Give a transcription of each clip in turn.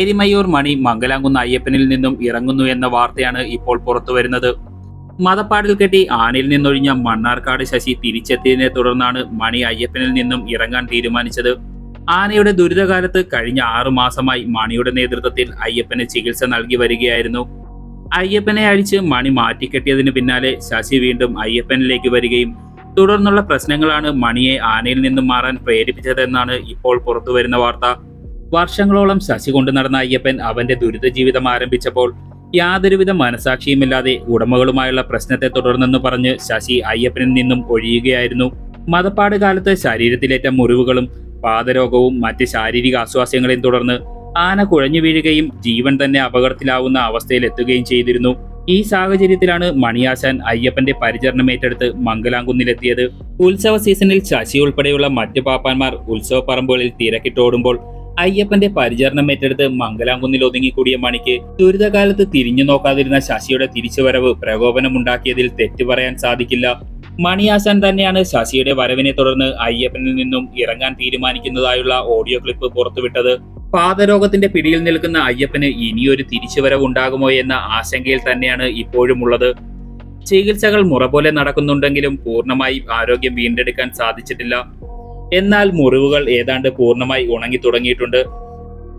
എരിമയൂർ മണി മംഗലാംകുന്ന് അയ്യപ്പനിൽ നിന്നും ഇറങ്ങുന്നു എന്ന വാർത്തയാണ് ഇപ്പോൾ പുറത്തുവരുന്നത് മതപ്പാടിൽ കെട്ടി ആനയിൽ നിന്നൊഴിഞ്ഞ മണ്ണാർക്കാട് ശശി തിരിച്ചെത്തിയതിനെ തുടർന്നാണ് മണി അയ്യപ്പനിൽ നിന്നും ഇറങ്ങാൻ തീരുമാനിച്ചത്. ആനയുടെ ദുരിതകാലത്ത് കഴിഞ്ഞ ആറു മാസമായി മണിയുടെ നേതൃത്വത്തിൽ അയ്യപ്പന് ചികിത്സ നൽകി വരികയായിരുന്നു. അയ്യപ്പനെ അഴിച്ച് മണി മാറ്റിക്കെട്ടിയതിന് പിന്നാലെ ശശി വീണ്ടും അയ്യപ്പനിലേക്ക് വരികയും തുടർന്നുള്ള പ്രശ്നങ്ങളാണ് മണിയെ ആനയിൽ നിന്നും മാറാൻ പ്രേരിപ്പിച്ചതെന്നാണ് ഇപ്പോൾ പുറത്തുവരുന്ന വാർത്ത. വർഷങ്ങളോളം ശശി കൊണ്ടു നടന്ന അയ്യപ്പൻ അവന്റെ ദുരിത ജീവിതം ആരംഭിച്ചപ്പോൾ യാതൊരുവിധ മനസാക്ഷിയുമില്ലാതെ ഉടമകളുമായുള്ള പ്രശ്നത്തെ തുടർന്നെന്ന് പറഞ്ഞ് ശശി അയ്യപ്പനിൽ നിന്നും ഒഴിയുകയായിരുന്നു. മതപ്പാട് കാലത്ത് ശരീരത്തിലേറ്റ മുറിവുകളും പാദരോഗവും മറ്റ് ശാരീരിക അസ്വാസ്യങ്ങളെയും തുടർന്ന് ആന കുഴഞ്ഞു വീഴുകയും ജീവൻ തന്നെ അപകടത്തിലാവുന്ന അവസ്ഥയിൽ എത്തുകയും ചെയ്തിരുന്നു. ഈ സാഹചര്യത്തിലാണ് മണിയാശാൻ അയ്യപ്പന്റെ പരിചരണം ഏറ്റെടുത്ത് മംഗലാംകുന്നിലെത്തിയത്. ഉത്സവ സീസണിൽ ശശി ഉൾപ്പെടെയുള്ള മറ്റു പാപ്പാന്മാർ ഉത്സവ പറമ്പുകളിൽ തിരക്കിട്ടോടുമ്പോൾ അയ്യപ്പന്റെ പരിചരണം ഏറ്റെടുത്ത് മംഗലാംകുന്നിൽ ഒതുങ്ങിക്കൂടിയ മണിക്ക് ദുരിതകാലത്ത് തിരിഞ്ഞു നോക്കാതിരുന്ന ശശിയുടെ തിരിച്ചുവരവ് പ്രകോപനമുണ്ടാക്കിയതിൽ തെറ്റു പറയാൻ സാധിക്കില്ല. മണിയാശാൻ തന്നെയാണ് ശശിയുടെ വരവിനെ തുടർന്ന് അയ്യപ്പനിൽ നിന്നും ഇറങ്ങാൻ തീരുമാനിക്കുന്നതായുള്ള ഓഡിയോ ക്ലിപ്പ് പുറത്തുവിട്ടത്. പാദരോഗത്തിന്റെ പിടിയിൽ നിൽക്കുന്ന അയ്യപ്പന് ഇനിയൊരു തിരിച്ചുവരവ് ഉണ്ടാകുമോ എന്ന ആശങ്കയിൽ തന്നെയാണ് ഇപ്പോഴുമുള്ളത് ചികിത്സകൾ മുറ പോലെ നടക്കുന്നുണ്ടെങ്കിലും പൂർണമായി ആരോഗ്യം വീണ്ടെടുക്കാൻ സാധിച്ചിട്ടില്ല. എന്നാൽ മുറിവുകൾ ഏതാണ്ട് പൂർണമായി ഉണങ്ങി തുടങ്ങിയിട്ടുണ്ട്.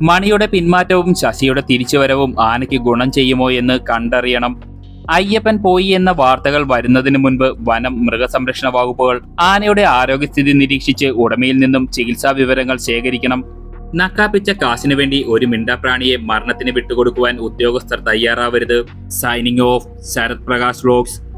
മണിയുടെ പിന്മാറ്റവും ശശിയുടെ തിരിച്ചുവരവും ആനയ്ക്ക് ഗുണം ചെയ്യുമോ എന്ന് കണ്ടറിയണം. അയ്യപ്പൻ പോയി എന്ന വാർത്തകൾ വരുന്നതിന് മുൻപ് വനം മൃഗസംരക്ഷണ വകുപ്പുകൾ ആനയുടെ ആരോഗ്യസ്ഥിതി നിരീക്ഷിച്ച് ഉടമയിൽ നിന്നും ചികിത്സാ വിവരങ്ങൾ ശേഖരിക്കണം. നക്കാപ്പിച്ച കാശിനു വേണ്ടി ഒരു മിണ്ടാപ്രാണിയെ മരണത്തിന് വിട്ടുകൊടുക്കുവാൻ ഉദ്യോഗസ്ഥർ തയ്യാറാവരുത്. Signing off Sarath Prakash vlogs